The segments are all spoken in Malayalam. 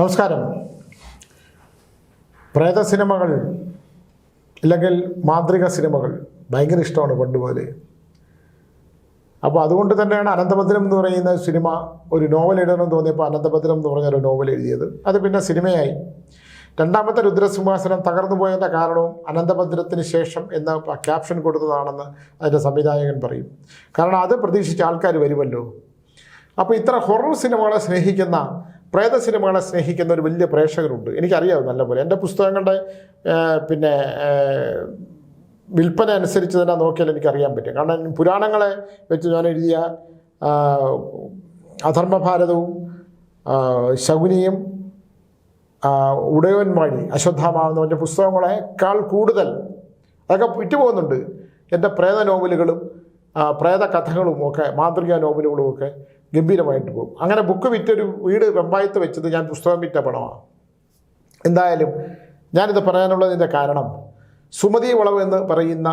നമസ്കാരം. പ്രേത സിനിമകൾ അല്ലെങ്കിൽ മാതൃക സിനിമകൾ ഭയങ്കര ഇഷ്ടമാണ് പണ്ട് പോലെ അപ്പോൾ അതുകൊണ്ട് തന്നെയാണ് അനന്തഭദ്രം എന്ന് പറയുന്ന സിനിമ ഒരു നോവൽ എഴുതണമെന്ന് തോന്നിയപ്പോൾ അനന്തഭദ്രം എന്ന് പറഞ്ഞ ഒരു നോവൽ എഴുതിയത്. അത് പിന്നെ സിനിമയായി. രണ്ടാമത്തെ രുദ്രസിംഹാസനം തകർന്നു പോയതിന്റെ കാരണവും അനന്തഭദ്രത്തിന് ശേഷം എന്ന ക്യാപ്ഷൻ കൊടുത്തതാണെന്ന് അതിന്റെ സംവിധായകൻ പറയും. കാരണം അത് പ്രതീക്ഷിച്ച ആൾക്കാർ വരുമല്ലോ. അപ്പോൾ ഇത്ര ഹൊറർ സിനിമകളെ സ്നേഹിക്കുന്ന പ്രേത സിനിമകളെ സ്നേഹിക്കുന്ന ഒരു വലിയ പ്രേക്ഷകരുണ്ട്. എനിക്കറിയാം നല്ലപോലെ. എന്റെ പുസ്തകങ്ങളുടെ പിന്നെ വിൽപ്പന അനുസരിച്ച് തന്നെ നോക്കിയാൽ എനിക്കറിയാൻ പറ്റും. കാരണം പുരാണങ്ങളെ വെച്ച് ഞാൻ എഴുതിയ അധർമ്മഭാരതവും ശകുനിയും ഉടയവൻ ഉടയവൻമാഴി അശ്വത്ഥാമാവെന്ന് പറഞ്ഞ പുസ്തകങ്ങളെക്കാൾ കൂടുതൽ അതൊക്കെ വിറ്റുപോകുന്നുണ്ട്. എന്റെ പ്രേത നോവലുകളും പ്രേത കഥകളും ഒക്കെ മാതൃകാ നോവലുകളും ഒക്കെ ഗംഭീരമായിട്ട് പോകും. അങ്ങനെ ബുക്ക് വിറ്റൊരു വീട് വെമ്പായത്ത് വെച്ചത് ഞാൻ പുസ്തകം വിറ്റ പണമാണ് എന്തായാലും ഞാനിത് പറയാനുള്ളതിന്റെ കാരണം സുമതി വളവ് എന്ന് പറയുന്ന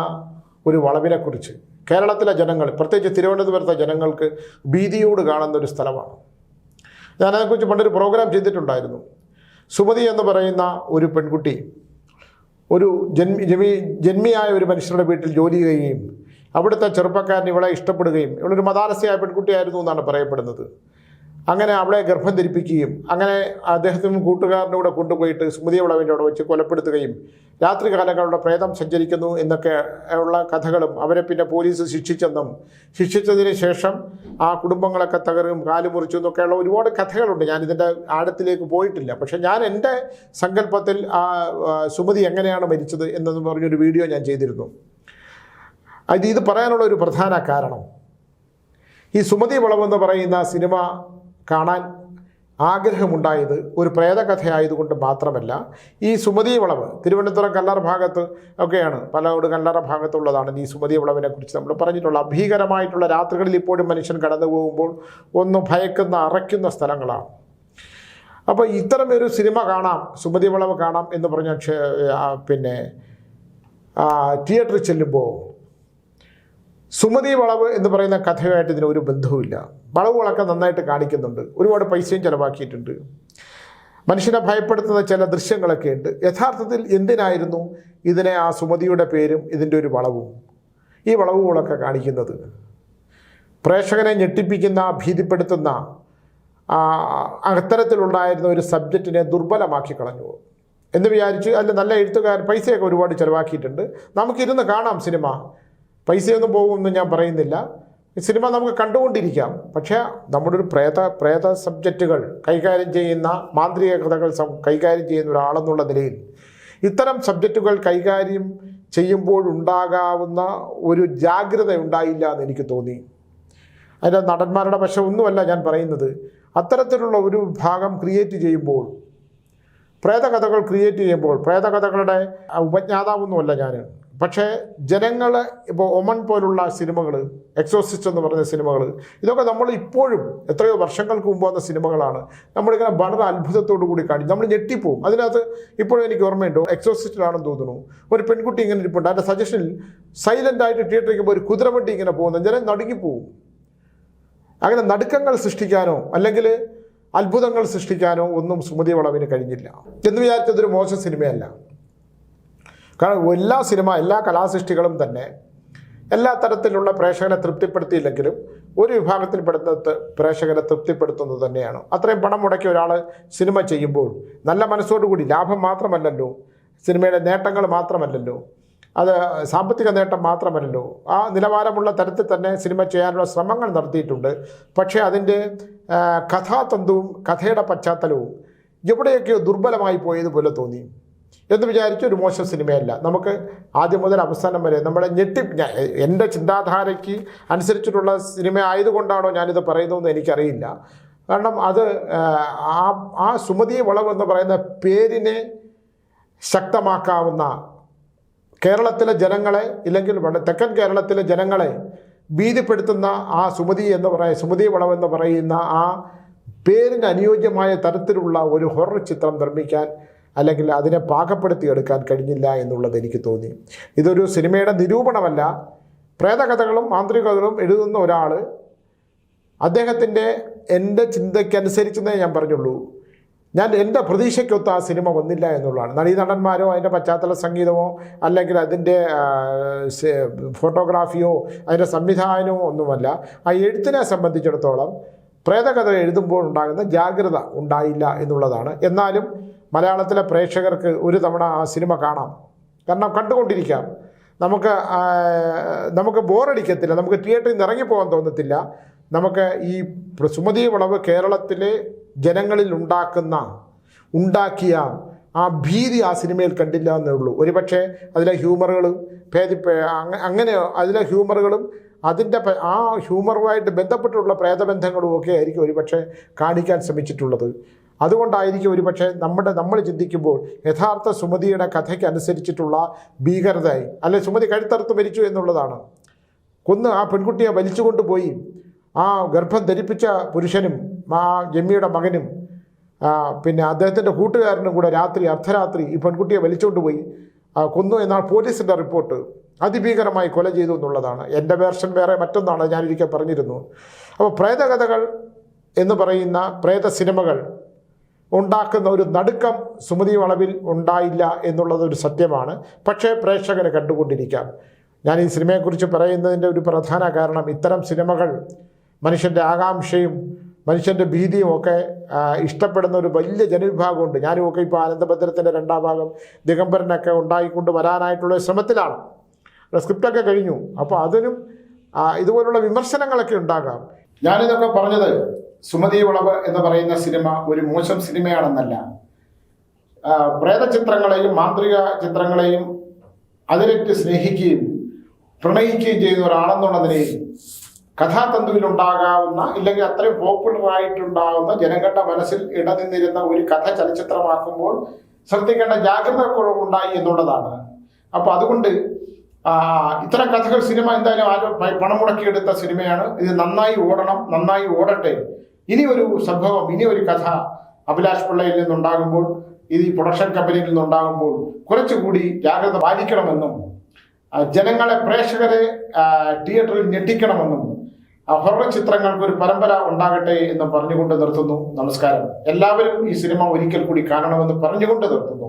ഒരു വളവിനെക്കുറിച്ച്. കേരളത്തിലെ ജനങ്ങൾ പ്രത്യേകിച്ച് തിരുവനന്തപുരത്തെ ജനങ്ങൾക്ക് ഭീതിയോട് കാണുന്ന ഒരു സ്ഥലമാണ്. ഞാനതിനെക്കുറിച്ച് പണ്ടൊരു പ്രോഗ്രാം ചെയ്തിട്ടുണ്ടായിരുന്നു. സുമതി എന്ന് പറയുന്ന ഒരു പെൺകുട്ടി ഒരു ജന്മി ജന്മിയായ ഒരു മനുഷ്യരുടെ വീട്ടിൽ ജോലി ചെയ്യുകയും അവിടുത്തെ ചെറുപ്പക്കാരൻ ഇവളെ ഇഷ്ടപ്പെടുകയും ഇവളൊരു മതാലസ്യായ പെൺകുട്ടിയായിരുന്നു എന്നാണ് പറയപ്പെടുന്നത്. അങ്ങനെ അവളെ ഗർഭം ധരിപ്പിക്കുകയും അങ്ങനെ അദ്ദേഹത്തിനും കൂട്ടുകാരന്റെ കൂടെ കൊണ്ടുപോയിട്ട് സ്മൃതി വിളവിന്റെ അവിടെ വെച്ച് കൊലപ്പെടുത്തുകയും രാത്രി കാലങ്ങളുടെ പ്രേതം സഞ്ചരിക്കുന്നു എന്നൊക്കെ ഉള്ള കഥകളും അവരെ പിന്നെ പോലീസ് ശിക്ഷിച്ചെന്നും ശിക്ഷിച്ചതിന് ശേഷം ആ കുടുംബങ്ങളൊക്കെ തകരും കാൽ മുറിച്ചു എന്നൊക്കെയുള്ള ഒരുപാട് കഥകളുണ്ട്. ഞാൻ ഇതിന്റെ ആഴത്തിലേക്ക് പോയിട്ടില്ല. പക്ഷേ ഞാൻ എന്റെ സങ്കല്പത്തിൽ ആ, സുമതി എങ്ങനെയാണ് മരിച്ചത് എന്നൊന്നും പറഞ്ഞൊരു വീഡിയോ ഞാൻ ചെയ്തിരുന്നു. അത് ഇത് പറയാനുള്ള ഒരു പ്രധാന കാരണം. ഈ സുമതി വളവെന്ന് പറയുന്ന സിനിമ കാണാൻ ആഗ്രഹമുണ്ടായത് ഒരു പ്രേതകഥയായതുകൊണ്ട് മാത്രമല്ല ഈ സുമതി വളവ് തിരുവനന്തപുരം കല്ലറ ഭാഗത്ത് ഒക്കെയാണ്. പലരോട് കല്ലറ ഭാഗത്തുള്ളതാണ് ഈ സുമതി വളവിനെ കുറിച്ച് നമ്മൾ പറഞ്ഞിട്ടുള്ള അഭീകരമായിട്ടുള്ള രാത്രികളിൽ ഇപ്പോഴും മനുഷ്യൻ കടന്നു പോകുമ്പോൾ ഒന്ന് ഭയക്കുന്ന അറയ്ക്കുന്ന സ്ഥലങ്ങളാണ്. അപ്പോൾ ഇത്തരം ഒരു സിനിമ കാണാം സുമതി വളവ് കാണാം എന്ന് പറഞ്ഞ പിന്നെ തിയേറ്ററിൽ ചെല്ലുമ്പോൾ സുമതി വളവ് എന്ന് പറയുന്ന കഥയുമായിട്ട് ഇതിന് ഒരു ബന്ധവുമില്ല. വളവുകളൊക്കെ നന്നായിട്ട് കാണിക്കുന്നുണ്ട്. ഒരുപാട് പൈസയും ചിലവാക്കിയിട്ടുണ്ട്. മനുഷ്യനെ ഭയപ്പെടുത്തുന്ന ചില ദൃശ്യങ്ങളൊക്കെ ഉണ്ട്. യഥാർത്ഥത്തിൽ എന്തിനായിരുന്നു ഇതിനെ ആ സുമതിയുടെ പേരും ഇതിന്റെ ഒരു വളവും? ഈ വളവുകളൊക്കെ കാണിക്കുന്നത്. പ്രേക്ഷകനെ ഞെട്ടിപ്പിക്കുന്ന ഭീതിപ്പെടുത്തുന്ന അത്തരത്തിലുണ്ടായിരുന്ന ഒരു സബ്ജക്റ്റിനെ ദുർബലമാക്കി കളഞ്ഞു. എന്ന് വിചാരിച്ച് അതിൽ നല്ല എഴുത്തുകാരൻ പൈസയൊക്കെ ഒരുപാട് ചിലവാക്കിയിട്ടുണ്ട്. നമുക്കിരുന്ന് കാണാം സിനിമ. പൈസയൊന്നും പോകുമെന്ന് ഞാൻ പറയുന്നില്ല. സിനിമ നമുക്ക് കണ്ടുകൊണ്ടിരിക്കാം. പക്ഷേ നമ്മുടെ ഒരു പ്രേത പ്രേത സബ്ജക്റ്റുകൾ കൈകാര്യം ചെയ്യുന്ന മാന്ത്രിക കഥകൾ കൈകാര്യം ചെയ്യുന്ന ഒരാളെന്നുള്ള നിലയിൽ ഇത്തരം സബ്ജക്റ്റുകൾ കൈകാര്യം ചെയ്യുമ്പോഴുണ്ടാകാവുന്ന ഒരു ജാഗ്രത ഉണ്ടായില്ല എന്ന് എനിക്ക് തോന്നി. അതിന്റെ നടന്മാരുടെ വശമൊന്നുമല്ല ഞാൻ പറയുന്നത്. അത്തരത്തിലുള്ള ഒരു ഭാഗം ക്രിയേറ്റ് ചെയ്യുമ്പോൾ പ്രേതകഥകൾ ക്രിയേറ്റ് ചെയ്യുമ്പോൾ പ്രേതകഥകളുടെ ഉപജ്ഞാതാവൊന്നുമല്ല ഞാൻ പക്ഷേ ജനങ്ങൾ ഇപ്പോൾ ഒമൻ പോലുള്ള സിനിമകൾ എക്സോസിസ്റ്റ് എന്ന് പറയുന്ന സിനിമകൾ ഇതൊക്കെ നമ്മൾ ഇപ്പോഴും എത്രയോ വർഷങ്ങൾക്ക് മുമ്പ് വന്ന സിനിമകളാണ്. നമ്മളിങ്ങനെ വളരെ അത്ഭുതത്തോടു കൂടി കാണിച്ചു നമ്മൾ ഞെട്ടിപ്പോവും. അതിനകത്ത് ഇപ്പോഴും എനിക്ക് ഓർമ്മയുണ്ട് എക്സോസിസ്റ്റിലാണെന്ന് തോന്നുന്നു. ഒരു പെൺകുട്ടി ഇങ്ങനെ ഇരിപ്പുണ്ട്. അതിന്റെ സജഷനിൽ സൈലന്റ് ആയിട്ട് തിയേറ്ററിൽ ഇരിക്കുമ്പോൾ ഒരു കുതിരവണ്ടി ഇങ്ങനെ പോകുന്ന. ജനം നടുങ്ങിപ്പോവും. അങ്ങനെ നടുക്കങ്ങൾ സൃഷ്ടിക്കാനോ അല്ലെങ്കിൽ അത്ഭുതങ്ങൾ സൃഷ്ടിക്കാനോ ഒന്നും സുമതി വളവിന് കഴിഞ്ഞില്ല. എന്ന് വിചാരിച്ചതൊരു മോശം സിനിമയല്ല. കാരണം എല്ലാ സിനിമ എല്ലാ കലാസൃഷ്ടികളും തന്നെ എല്ലാ തരത്തിലുള്ള പ്രേക്ഷകനെ തൃപ്തിപ്പെടുത്തിയില്ലെങ്കിലും ഒരു വിഭാഗത്തിൽപ്പെടുന്നത് പ്രേക്ഷകരെ തൃപ്തിപ്പെടുത്തുന്നത് തന്നെയാണ്. അത്രയും പണം മുടക്കിയ ഒരാൾ സിനിമ ചെയ്യുമ്പോൾ നല്ല മനസ്സോടുകൂടി ലാഭം മാത്രമല്ലല്ലോ സിനിമയുടെ നേട്ടങ്ങൾ മാത്രമല്ലല്ലോ അത് സാമ്പത്തിക നേട്ടം മാത്രമല്ലല്ലോ ആ നിലവാരമുള്ള തരത്തിൽ തന്നെ സിനിമ ചെയ്യാനുള്ള ശ്രമങ്ങൾ നടത്തിയിട്ടുണ്ട്. പക്ഷേ അതിന്റെ കഥാതന്തുവും കഥയുടെ പശ്ചാത്തലവും എവിടെയൊക്കെയോ ദുർബലമായി പോയതുപോലെ തോന്നി. എന്ന് വിചാരിച്ച ഒരു മോശം സിനിമയല്ല. നമുക്ക് ആദ്യം മുതൽ അവസാനം വരെ നമ്മുടെ ഞെട്ടി എന്റെ ചിന്താധാരയ്ക്ക് അനുസരിച്ചിട്ടുള്ള സിനിമ ആയതുകൊണ്ടാണോ ഞാനിത് പറയുന്നതെന്ന് എനിക്കറിയില്ല. കാരണം അത് ആ, ആ സുമതി വളവ് എന്ന് പറയുന്ന പേരിനെ ശക്തമാക്കാവുന്ന കേരളത്തിലെ ജനങ്ങളെ ഇല്ലെങ്കിൽ തെക്കൻ കേരളത്തിലെ ജനങ്ങളെ ഭീതിപ്പെടുത്തുന്ന ആ സുമതി എന്ന് പറയുന്ന സുമതി വളവ് എന്ന് പറയുന്ന ആ പേരിന് അനുയോജ്യമായ തരത്തിലുള്ള ഒരു ഹൊറർ ചിത്രം നിർമ്മിക്കാൻ അല്ലെങ്കിൽ അതിനെ പാകപ്പെടുത്തിയെടുക്കാൻ കഴിഞ്ഞില്ല എന്നുള്ളത് എനിക്ക് തോന്നി. ഇതൊരു സിനിമയുടെ നിരൂപണമല്ല. പ്രേതകഥകളും മാന്ത്രികതകളും എഴുതുന്ന ഒരാൾ അദ്ദേഹത്തിന്റെ എന്റെ ചിന്തയ്ക്കനുസരിച്ചെന്നേ ഞാൻ പറഞ്ഞുള്ളൂ. ഞാൻ എന്റെ പ്രതീക്ഷയ്ക്കൊത്ത് ആ സിനിമ വന്നില്ല എന്നുള്ളതാണ്. നടീ നടന്മാരോ അതിന്റെ പശ്ചാത്തല സംഗീതമോ അല്ലെങ്കിൽ അതിന്റെ ഫോട്ടോഗ്രാഫിയോ അതിന്റെ സംവിധാനമോ ഒന്നുമല്ല. ആ എഴുത്തിനെ സംബന്ധിച്ചിടത്തോളം പ്രേതകഥ എഴുതുമ്പോൾ ഉണ്ടാകുന്ന ജാഗ്രത ഉണ്ടായില്ല എന്നുള്ളതാണ്. എന്നാലും മലയാളത്തിലെ പ്രേക്ഷകർക്ക് ഒരു തവണ ആ സിനിമ കാണാം. കാരണം കണ്ടുകൊണ്ടിരിക്കാം. നമുക്ക് നമുക്ക് ബോറടിക്കത്തില്ല. നമുക്ക് തിയേറ്ററിൽ നിന്ന് ഇറങ്ങിപ്പോകാൻ തോന്നത്തില്ല. നമുക്ക് ഈ സുമതി വളവ് കേരളത്തിലെ ജനങ്ങളിൽ ഉണ്ടാക്കുന്ന ഉണ്ടാക്കിയ ആ ഭീതി ആ സിനിമയിൽ കണ്ടില്ല എന്നേ ഉള്ളൂ. ഒരുപക്ഷെ അതിലെ ഹ്യൂമറുകളും ഭേദി അങ്ങ- അങ്ങനെ അതിലെ ഹ്യൂമറുകളും അതിന്റെ ആ ഹ്യൂമറുമായിട്ട് ബന്ധപ്പെട്ടുള്ള പ്രേതബന്ധങ്ങളും ഒക്കെ ആയിരിക്കും ഒരുപക്ഷെ കാണിക്കാൻ ശ്രമിച്ചിട്ടുള്ളത്. അതുകൊണ്ടായിരിക്കും ഒരുപക്ഷെ നമ്മുടെ നമ്മൾ ചിന്തിക്കുമ്പോൾ യഥാർത്ഥ സുമതിയുടെ കഥയ്ക്ക് അനുസരിച്ചിട്ടുള്ള ഭീകരതയായി അല്ലെ സുമതി കഴുത്തറുത്ത് മരിച്ചു എന്നുള്ളതാണ്. കൊന്ന് ആ പെൺകുട്ടിയെ വലിച്ചു കൊണ്ടുപോയി ആ ഗർഭം ധരിപ്പിച്ച പുരുഷനും ആ ജമ്മിയുടെ മകനും പിന്നെ അദ്ദേഹത്തിന്റെ കൂട്ടുകാരനും കൂടെ രാത്രി അർദ്ധരാത്രി ഈ പെൺകുട്ടിയെ വലിച്ചുകൊണ്ടുപോയി കൊന്നു എന്നാണ് പോലീസിന്റെ റിപ്പോർട്ട്. അതിഭീകരമായി കൊല ചെയ്തു എന്നുള്ളതാണ്. എന്റെ വേർഷൻ വേറെ മറ്റൊന്നാണ് ഞാനൊരിക്കൽ പറഞ്ഞിരുന്നു. അപ്പോൾ പ്രേതകഥകൾ എന്ന് പറയുന്ന പ്രേത സിനിമകൾ ഉണ്ടാക്കുന്ന ഒരു നടുക്കം സുമതി വളവിൽ ഉണ്ടായില്ല എന്നുള്ളത് ഒരു സത്യമാണ്. പക്ഷേ പ്രേക്ഷകന് കണ്ടുകൊണ്ടിരിക്കാം. ഞാൻ ഈ സിനിമയെക്കുറിച്ച് പറയുന്നതിന്റെ ഒരു പ്രധാന കാരണം ഇത്തരം സിനിമകൾ മനുഷ്യന്റെ ആകാംക്ഷയും മനുഷ്യന്റെ ഭീതിയും ഒക്കെ ഇഷ്ടപ്പെടുന്ന ഒരു വലിയ ജനവിഭാഗമുണ്ട്. ഞാനുമൊക്കെ ഇപ്പോൾ ആനന്ദഭദ്രത്തിന്റെ രണ്ടാം ഭാഗം ദിഗംബരനൊക്കെ ഉണ്ടായിക്കൊണ്ട് വരാനായിട്ടുള്ള ശ്രമത്തിലാണ്. സ്ക്രിപ്റ്റൊക്കെ കഴിഞ്ഞു. അപ്പോൾ അതിനും ഇതുപോലുള്ള വിമർശനങ്ങളൊക്കെ ഉണ്ടാകാം. ഞാനിതൊക്കെ പറഞ്ഞത് സുമതി വളവ് എന്ന് പറയുന്ന സിനിമ ഒരു മോശം സിനിമയാണെന്നല്ല. പ്രേത ചിത്രങ്ങളെയും മാന്ത്രിക ചിത്രങ്ങളെയും അതിരറ്റ് സ്നേഹിക്കുകയും പ്രണയിക്കുകയും ചെയ്യുന്ന ഒരാളെന്നുള്ള നിലയിൽ കഥാതന്തുവിലുണ്ടാകാവുന്ന ഇല്ലെങ്കിൽ അത്രയും പോപ്പുലറായിട്ടുണ്ടാകുന്ന ജനങ്ങളുടെ മനസ്സിൽ ഇടനിന്നിരുന്ന ഒരു കഥ ചലച്ചിത്രമാക്കുമ്പോൾ ശ്രദ്ധിക്കേണ്ട ജാഗ്രത കുറവുണ്ടായി എന്നുള്ളതാണ്. അപ്പോൾ അതുകൊണ്ട് ഇത്തരം കഥകൾ സിനിമ എന്തായാലും ആരും പണം മുടക്കിയെടുത്ത സിനിമയാണ്. ഇത് നന്നായി ഓടണം നന്നായി ഓടട്ടെ. ഇനി ഒരു സംഭവം ഇനി ഒരു കഥ അഭിലാഷ് പിള്ളയിൽ നിന്നുണ്ടാകുമ്പോൾ ഇത് ഈ പ്രൊഡക്ഷൻ കമ്പനിയിൽ നിന്നുണ്ടാകുമ്പോൾ കുറച്ചുകൂടി ജാഗ്രത പാലിക്കണമെന്നും ജനങ്ങളെ പ്രേക്ഷകരെ തിയേറ്ററിൽ ഞെട്ടിക്കണമെന്നും ഹൊറർ ചിത്രങ്ങൾക്ക് ഒരു പരമ്പര ഉണ്ടാകട്ടെ എന്ന് പറഞ്ഞുകൊണ്ട് നിർത്തുന്നു. നമസ്കാരം. എല്ലാവരും ഈ സിനിമ ഒരിക്കൽ കൂടി കാണണമെന്ന് പറഞ്ഞുകൊണ്ട് നിർത്തുന്നു.